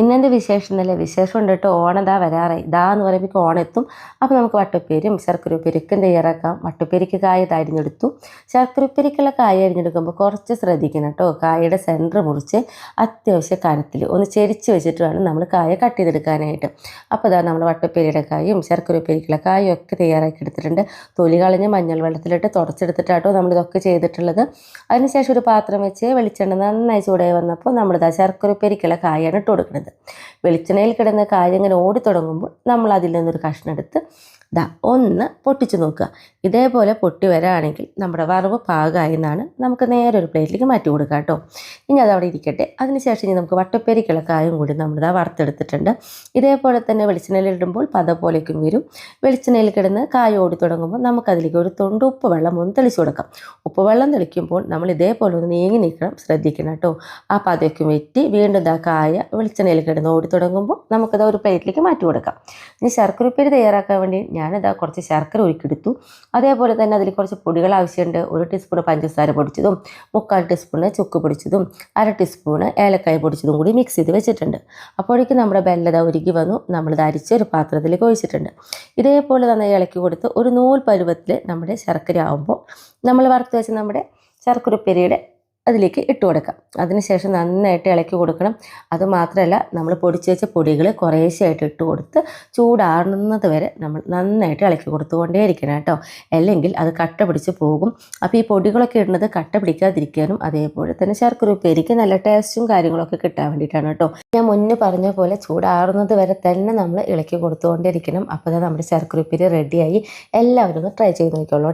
ഇന്നെന്റെ വിശേഷം എന്നല്ലേ വിശേഷം ഉണ്ട് കേട്ടോ ഓണം ഇതാ വരാറായി ഇതാ എന്ന് പറയുമ്പോൾ ഓണം എത്തും അപ്പോൾ നമുക്ക് വട്ടുപ്പേരും ശർക്കരപ്പേരിക്കും തയ്യാറാക്കാം വട്ടപ്പേരിക്ക് കായ തരിഞ്ഞെടുത്തു അരിഞ്ഞെടുത്തു. ശർക്കര ഉപ്പേരിക്കുള്ള കായ അരിഞ്ഞെടുക്കുമ്പോൾ കുറച്ച് ശ്രദ്ധിക്കണം കേട്ടോ കായയുടെ സെന്റർ മുറിച്ച് അത്യാവശ്യം കനത്തിൽ ഒന്ന് ചെരിച്ച് വെച്ചിട്ട് വേണം നമ്മൾ കായ കട്ട് ചെയ്തെടുക്കാനായിട്ട്. അപ്പോൾ ദാ നമ്മൾ വട്ടുപ്പേരിയുടെ കായും ശർക്കരപ്പേരിക്കുള്ള കായും ഒക്കെ തയ്യാറാക്കി എടുത്തിട്ടുണ്ട്. തൊലി കളഞ്ഞ് മഞ്ഞൾ വെള്ളത്തിലിട്ട് തുടച്ചെടുത്തിട്ടാട്ടോ നമ്മളിതൊക്കെ ചെയ്തിട്ടുള്ളത്. അതിനുശേഷം ഒരു പാത്രം വെച്ച് വെളിച്ചെണ്ണ നന്നായി ചൂടായി വന്നപ്പോൾ നമ്മളിതാ ശർക്കരപ്പേരിക്കുള്ള കായാണ് ഇട്ട് കൊടുക്കുന്നത്. വെളിച്ചെണ്ണയിൽ കിടന്ന കാര്യങ്ങനെ ഓടി തുടങ്ങുമ്പോൾ നമ്മൾ അതിൽ നിന്നൊരു കഷ്ണം എടുത്ത് ദാ ഒന്ന് പൊട്ടിച്ച് നോക്കുക. ഇതേപോലെ പൊട്ടി വരാണെങ്കിൽ നമ്മുടെ വറവ് പാകമായി എന്നാണ് നമുക്ക് നേരെ ഒരു പ്ലേറ്റിലേക്ക് മാറ്റി കൊടുക്കാം കേട്ടോ. ഇനി അതവിടെ ഇരിക്കട്ടെ. അതിനുശേഷം ഇനി നമുക്ക് വട്ടപ്പേരിക്കുള്ള കായും കൂടി നമ്മളിതാ വറുത്തെടുത്തിട്ടുണ്ട്. ഇതേപോലെ തന്നെ വെളിച്ചെണ്ണയിൽ ഇടുമ്പോൾ പത പോലേക്കും വരും. വെളിച്ചെണ്ണയിൽ കിടന്ന് കായ ഓടി തുടങ്ങുമ്പോൾ നമുക്കതിലേക്ക് ഒരു തൊണ്ട് ഉപ്പ് വെള്ളം ഒന്ന് തെളിച്ചു കൊടുക്കാം. ഉപ്പ് വെള്ളം തെളിക്കുമ്പോൾ നമ്മൾ ഇതേപോലെ ഒന്ന് നീങ്ങി നിൽക്കണം. ശ്രദ്ധിക്കണം കേട്ടോ. ആ പതയ്ക്ക് വെറ്റി വീണ്ടും ഇതാ കായ വെളിച്ചെണ്ണയിൽ കിടന്ന് ഓടി തുടങ്ങുമ്പോൾ നമുക്കത് ഒരു പ്ലേറ്റിലേക്ക് മാറ്റി കൊടുക്കാം. ഇനി ശർക്കര ഉപ്പേരി തയ്യാറാക്കാൻ വേണ്ടി ഞാനിതാ കുറച്ച് ശർക്കര ഒരുക്കിയെടുത്തു അതേപോലെ തന്നെ അതിൽ കുറച്ച് പൊടികൾ ആവശ്യമുണ്ട്. ഒരു ടീസ്പൂൺ പഞ്ചസാര പൊടിച്ചതും മുക്കാൽ ടീസ്പൂണ് ചുക്ക് പൊടിച്ചതും അര ടീസ്പൂണ് ഏലക്കായ പൊടിച്ചതും കൂടി മിക്സ് ചെയ്ത് വെച്ചിട്ടുണ്ട്. അപ്പോഴേക്കും നമ്മുടെ ബെല്ലത ഒരുക്കി വന്നു. നമ്മൾ ധരിച്ച് ഒരു പാത്രത്തിലേക്ക് ഒഴിച്ചിട്ടുണ്ട്. ഇതേപോലെ തന്നെ ഇളക്കി കൊടുത്ത് ഒരു നൂൽ പരുവത്തിൽ നമ്മുടെ ശർക്കര ആവുമ്പോൾ നമ്മൾ വറുത്ത് വെച്ച് നമ്മുടെ ശർക്കര ഉപ്പേരിയുടെ അതിലേക്ക് ഇട്ട് കൊടുക്കാം. അതിനുശേഷം നന്നായിട്ട് ഇളക്കി കൊടുക്കണം. അതുമാത്രമല്ല നമ്മൾ പൊടിച്ച് വെച്ച പൊടികൾ കുറേശ്ശെയായിട്ട് ഇട്ട് കൊടുത്ത് ചൂടാറുന്നത് വരെ നമ്മൾ നന്നായിട്ട് ഇളക്കി കൊടുത്തുകൊണ്ടേയിരിക്കണം കേട്ടോ. അല്ലെങ്കിൽ അത് കട്ട പിടിച്ച് പോകും. അപ്പോൾ ഈ പൊടികളൊക്കെ ഇടുന്നത് കട്ട പിടിക്കാതിരിക്കാനും അതേപോലെ തന്നെ ശർക്കര ഉപ്പേരിക്ക് നല്ല ടേസ്റ്റും കാര്യങ്ങളൊക്കെ കിട്ടാൻ വേണ്ടിയിട്ടാണ് കേട്ടോ. ഞാൻ മുന്നേ പറഞ്ഞ പോലെ ചൂടാറുന്നത് വരെ തന്നെ നമ്മൾ ഇളക്കി കൊടുത്തുകൊണ്ടേ ഇരിക്കണം അപ്പോൾ നമ്മുടെ ശർക്കര ഉപ്പേരി റെഡിയായി എല്ലാവരും ഒന്ന് ട്രൈ ചെയ്ത് നോക്കിക്കോളൂ.